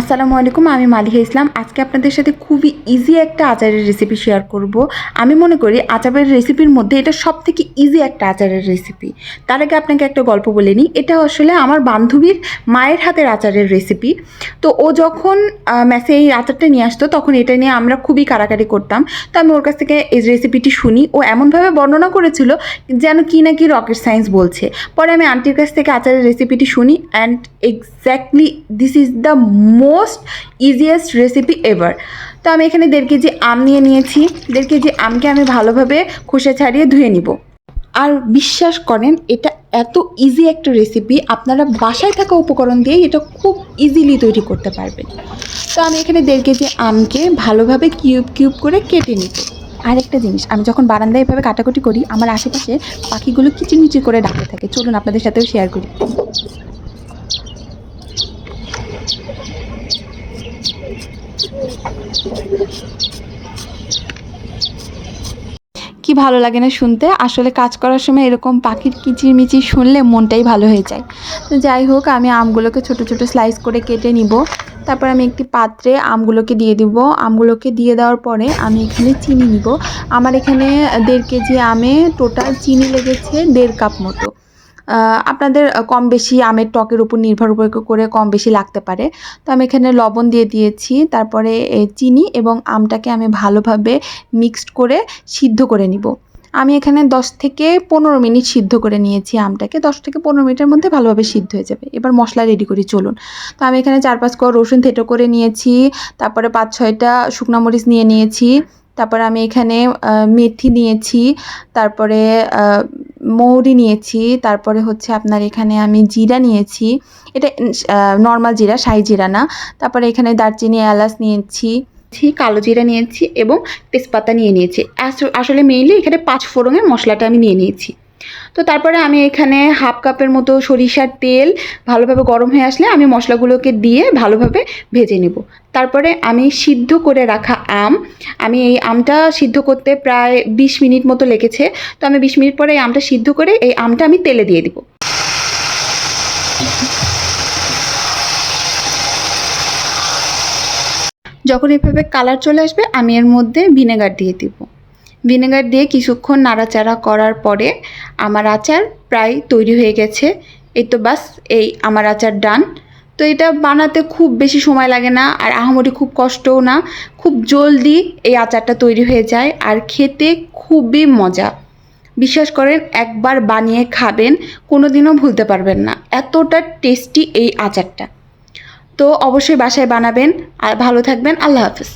আসসালামু আলাইকুম, আমি মালিহা ইসলাম। আজকে আপনাদের সাথে খুবই ইজি একটা আচারের রেসিপি শেয়ার করব। আমি মনে করি আচারের রেসিপির মধ্যে এটা সব থেকে ইজি একটা আচারের রেসিপি তার আগে আপনাকে একটা গল্প বলে নিই। এটা আসলে আমার বান্ধবীর মায়ের হাতের আচারের রেসিপি তো ও যখন ম্যাসে এই আচারটা নিয়ে আসতো, তখন এটা নিয়ে আমরা খুবই কারাকারি করতাম। তো আমি ওর কাছ থেকে এই রেসিপিটি শুনি। ও এমনভাবে বর্ণনা করেছিল যেন কি না কি রকেট সায়েন্স বলছে। পরে আমি আন্টির কাছ থেকে আচারের রেসিপিটি শুনি। And exactly this is the most easiest recipe ever তো আমি এখানে দেড় কেজি আম নিয়ে নিয়েছি। দেড় কেজি আমকে আমি ভালোভাবে খোসা ছাড়িয়ে ধুয়ে নিব। আর বিশ্বাস করেন, এটা এত ইজি একটা রেসিপি আপনারা বাসায় থাকা উপকরণ দিয়ে এটা খুব ইজিলি তৈরি করতে পারবেন। তো আমি এখানে দেড় কেজি আমকে ভালোভাবে কিউব কিউব করে কেটে নিব। আরেকটা জিনিস, আমি যখন বারান্দায় এভাবে কাটাকুটি করি, আমার আশেপাশে পাখিগুলো কিচিরমিচির করে ডাকতে থাকে। চলুন আপনাদের সাথেও শেয়ার করি। কি ভালো লাগে না শুনতে? আসলে কাজ করার সময় এরকম পাখির কিচিরমিচির শুনলে মনটাই ভালো হয়ে যায়। তো যাই হোক, আমি আমগুলোকে ছোট ছোট স্লাইস করে কেটে নিব। তারপর আমি একটি পাত্রে আমগুলোকে দিয়ে দিব। আমগুলোকে দিয়ে দেওয়ার পরে আমি এখানে চিনি নিব। আমার এখানে দেড় কেজি আমে টোটাল চিনি লেগেছে দেড় কাপ মতো। আপনাদের কম বেশি আমের টকের উপর নির্ভর করে কম বেশি লাগতে পারে। তো আমি এখানে লবণ দিয়ে দিয়েছি, তারপরে চিনি এবং আমটাকে আমি ভালোভাবে মিক্সড করে সিদ্ধ করে নিব। আমি এখানে 10 থেকে পনেরো মিনিট সিদ্ধ করে নিয়েছি আমটাকে। 10 থেকে পনেরো মিনিটের মধ্যে ভালোভাবে সিদ্ধ হয়ে যাবে। এবার মশলা রেডি করি, চলুন। তো আমি এখানে চার পাঁচ কোয়া রসুন থেটো করে নিয়েছি, তারপরে পাঁচ ছয়টা শুকনো মরিচ নিয়ে নিয়েছি, তারপরে আমি এখানে মেথি নিয়েছি, তারপরে মৌরি নিয়েছি, তারপরে হচ্ছে আপনার এখানে আমি জিরা নিয়েছি। এটা নর্মাল জিরা সাই জিরা না। তারপরে এখানে দারচিনি, এলাচ নিয়েছি। কালো জিরা নিয়েছি এবং তেজপাতা নিয়ে নিয়েছি। আস- আসলে মেইনলি এখানে পাঁচ ফোড়নের মশলাটা আমি নিয়ে নিয়েছি। তো তারপরে আমি এখানে হাফ কাপের মতো সরিষার তেল ভালোভাবে গরম হয়ে আসলে আমি মশলাগুলোকে দিয়ে ভালোভাবে ভেজে নেব। তারপরে আমি সিদ্ধ করে রাখা আম, আমি এই আমটা সিদ্ধ করতে প্রায় বিশ মিনিট মতো লেগেছে। তো আমি বিশ মিনিট পরে এই আমটা সিদ্ধ করে এই আমটা আমি তেলে দিয়ে দিব। যখন এভাবে কালার চলে আসবে আমি এর মধ্যে ভিনেগার দিয়ে দিব। ভিনেগার দিয়ে কিছুক্ষণ নাড়াচাড়া করার পরে আমার আচার প্রায় তৈরি হয়ে গেছে। এই তো বাস, এই আমার আচার ডান। তো এটা বানাতে খুব বেশি সময় লাগে না আর আহামরি খুব কষ্টও না। খুব জলদি এই আচারটা তৈরি হয়ে যায় আর খেতে খুবই মজা। বিশ্বাস করেন, একবার বানিয়ে খাবেন কোনো দিনও ভুলতে পারবেন না। এতটা টেস্টি এই আচারটা। তো অবশ্যই বাসায় বানাবেন। আর ভালো থাকবেন। আল্লাহ হাফিজ।